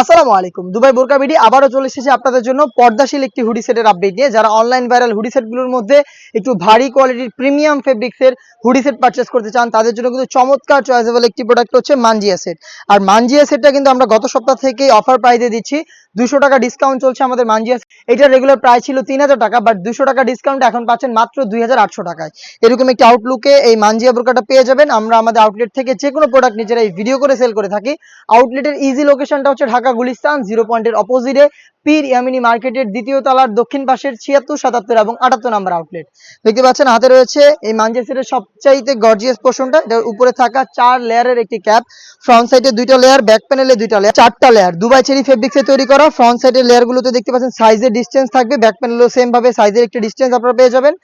আসসালামু আলাইকুম। দুবাই বোরকা বিডি আবারও চলে এসেছে আপনাদের জন্য পর্দাশীল একটি হুডি সেটের আপডেট নিয়ে। যারা অনলাইন ভাইরাল হুডি সেটগুলোর মধ্যে একটু ভারী কোয়ালিটির প্রিমিয়াম ফেব্রিক্সের হুডি সেট পারচেস করতে চান, তাদের জন্য কিন্তু চমৎকার চয়েসেবল একটি প্রোডাক্ট হচ্ছে মানজিয়া সেট। আর মানজিয়া সেটটা কিন্তু আমরা গত সপ্তাহ থেকে অফার প্রাইজে দিচ্ছি। দুশো টাকা ডিসকাউন্ট চলছে আমাদের মানজিয়াস এটা রেগুলার প্রাইস ছিল তিন হাজার টাকা বাট দুশো টাকা ডিসকাউন্ট এখন পাচ্ছেন মাত্র দুই হাজার আটশো টাকায়। এরকম একটি আউটলুকে এই মানজিয়া বোরকাটা পেয়ে যাবেন। আমরা আমাদের আউটলেট থেকে যে কোনো প্রোডাক্ট নিজেরা এই ভিডিও করে সেল করে থাকি। আউটলেটের ইজি লোকেশনটা হচ্ছে ঢাকা গুলিস্তান জিরো পয়েন্টের অপোজিটে পীর ইয়ামিনী মার্কেটের দ্বিতীয় তলার দক্ষিণ পাশের ছিয়াত্তর, সাতাত্তর এবং আটাত্তর নাম্বার আউটলেট দেখতে পাচ্ছেন, হাতে রয়েছে এই মানজেসের সবচাইতে গর্জিয়াস পোর্শনটা এটার উপরে থাকা চার লেয়ারের একটি ক্যাপ ফ্রন্ট সাইডে দুইটা লেয়ার ব্যাক প্যানেলে দুইটা লেয়ার চারটা লেয়ার দুবাই চেরি ফেব্রিক্সে তৈরি করা ফ্রন্ট সাইডের লেয়ারগুলোতে দেখতে পাচ্ছেন সাইজের ডিস্টেন্স থাকবে। ব্যাক প্যানেলও সেম ভাবে সাইজের একটি ডিস্টেন্স আপনারা পেয়ে যাবেন।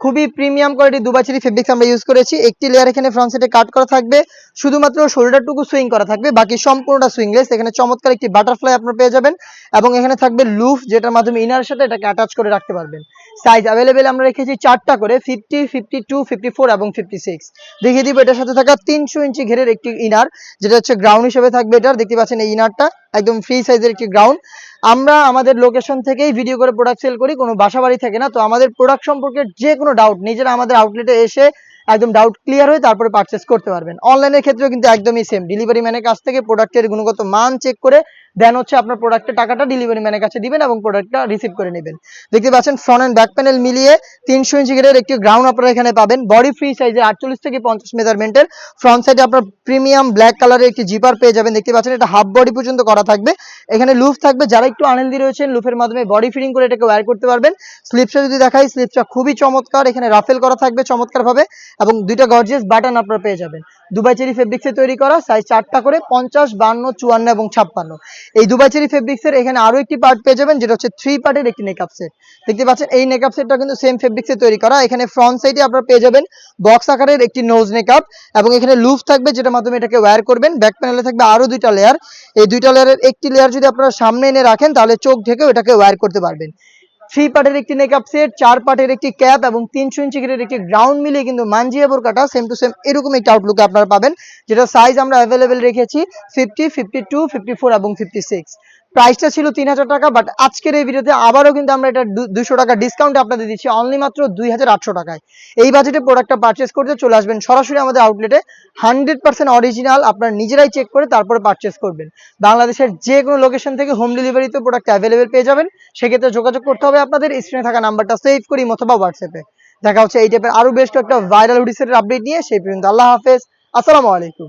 খুবই প্রিমিয়াম কোয়ালিটি দুবাচেরি ফেব্রিক্স আমরা ইউজ করেছি। একটি লেয়ার এখানে ফ্রন্ট সাইডে কাট করা থাকবে। শুধুমাত্র শোল্ডারটুকু সুইং করা থাকবে। বাকি সম্পূর্ণটা সুইংলেস এখানে চমৎকার একটি বাটারফ্লাই আপনারা পেয়ে যাবেন। এবং এখানে থাকবে লুফ যেটার মাধ্যমে ইনার সাথে এটাকে অ্যাটাচ করে রাখতে পারবেন। সাইজ অ্যাভেলেবেল আমরা রেখেছি চারটা করে fifty fifty two fifty four এবং ফিফটি সিক্স দেখিয়ে দিব এটার সাথে থাকা তিনশো ইঞ্চি ঘেরের একটি ইনার যেটা হচ্ছে গ্রাউন্ড হিসেবে থাকবে এটার। দেখতে পাচ্ছেন এই ইনারটা একদম ফ্রি সাইজের একটি গ্রাউন্ড আমরা আমাদের লোকেশন থেকেই ভিডিও করে প্রোডাক্ট সেল করি, কোনো বাসা বাড়ি থাকে না। তো আমাদের প্রোডাক্ট সম্পর্কে যে কোনো ডাউট নিজেরা আমাদের আউটলেটে এসে একদম ডাউট ক্লিয়ার হয়ে তারপরে পারচেস করতে পারবেন। অনলাইনের ক্ষেত্রেও কিন্তু একদমই সেম ডেলিভারি ম্যানের কাছ থেকে প্রোডাক্টের গুণগত মান চেক করে দেন হচ্ছে আপনার প্রোডাক্টের টাকাটা ডেলিভারি ম্যানের কাছে দিবেন এবং প্রোডাক্টটা রিসিভ করে নেবেন। দেখতে পাচ্ছেন ফ্রন্ট অ্যান্ড ব্যাক প্যানেল মিলিয়ে তিনশো ইঞ্চি গ্রেডের একটি গ্রাউন্ড আপনারা এখানে পাবেন। বডি ফ্রি সাইজে আটচল্লিশ থেকে পঞ্চাশ মেজারমেন্টের ফ্রন্ট সাইডে আপনার প্রিমিয়াম ব্ল্যাক কালারের একটি জিপার পেয়ে যাবেন। দেখতে পাচ্ছেন এটা হাফ বডি পর্যন্ত করা থাকবে। এখানে লুফ থাকবে। যারা একটু আনন্দি রয়েছেন লুফের মাধ্যমে বডি ফিটিং করে এটাকে ওয়্যার করতে পারবেন। স্লিপসটা যদি দেখাই স্লিপসটা খুবই চমৎকার। এখানে রাফেল করা থাকবে চমৎকার ভাবে এবং দুইটা গর্জিয়াস বাটন আপনারা পেয়ে যাবেন। দুবাই চেরি ফেব্রিক্সে তৈরি করা সাইজ চারটা করে, পঞ্চাশ, বান্ন, চুয়ান্ন এবং ছাপ্পান্ন। এই দুবাই চেরি ফেব্রিক্সের এখানে আরও একটি পার্ট পেয়ে যাবেন, যেটা হচ্ছে থ্রি পার্টের একটি নেকআপ সেট দেখতে পাচ্ছেন, এই নেকআপ সেটটা কিন্তু সেম ফেব্রিক্সে তৈরি করা। এখানে ফ্রন্ট সাইডে আপনারা পেয়ে যাবেন বক্স আকারের একটি নোজ নেকআপ এবং এখানে লুফ থাকবে যেটার মাধ্যমে এটাকে ওয়্যার করবেন। ব্যাক প্যানেলে থাকবে আরও দুইটা লেয়ার এই দুইটা লেয়ারের একটি লেয়ার যদি আপনারা সামনে এনে রাখেন, তাহলে চোখ ঢেকেও এটাকে ওয়্যার করতে পারবেন। থ্রি পার্টের একটি নেকআপ সেট চার পার্টের একটি ক্যাপ এবং তিনশো ইঞ্চি গ্রেডের একটি গ্রাউন্ড মিলিয়ে কিন্তু মানজিয়া বোরকাটা সেম টু সেম এরকম একটি আউটলুকে আপনারা পাবেন, যেটা সাইজ আমরা অ্যাভেলেবেল রেখেছি fifty fifty two fifty four এবং ফিফটি সিক্স প্রাইসটা ছিল তিন হাজার টাকা বাট আজকের এই ভিডিওতে আবারও কিন্তু আমরা এটা দুশো টাকা ডিসকাউন্টে আপনাদের দিচ্ছি অনলি মাত্র দুই হাজার আটশো টাকায়। এই বাজেটে প্রোডাক্টটা পারচেস করতে চলে আসবেন, সরাসরি আমাদের আউটলেটে হান্ড্রেড পার্সেন্ট অরিজিনাল আপনার নিজেরাই চেক করে তারপরে পারচেস করবেন। বাংলাদেশের যে কোনো লোকেশন থেকে হোম ডেলিভারিতে প্রোডাক্ট অ্যাভেলেবেল পেয়ে যাবেন, সেক্ষেত্রে যোগাযোগ করতে হবে আপনাদের স্ক্রিনে থাকা নাম্বারটা সেভ করি অথবা হোয়াটসঅ্যাপে দেখা হচ্ছে এই টাইপের আরও বেশ একটা ভাইরাল হুডিসের আপডেট নিয়ে, সেই পর্যন্ত আল্লাহ হাফেজ, আসসালামু আলাইকুম।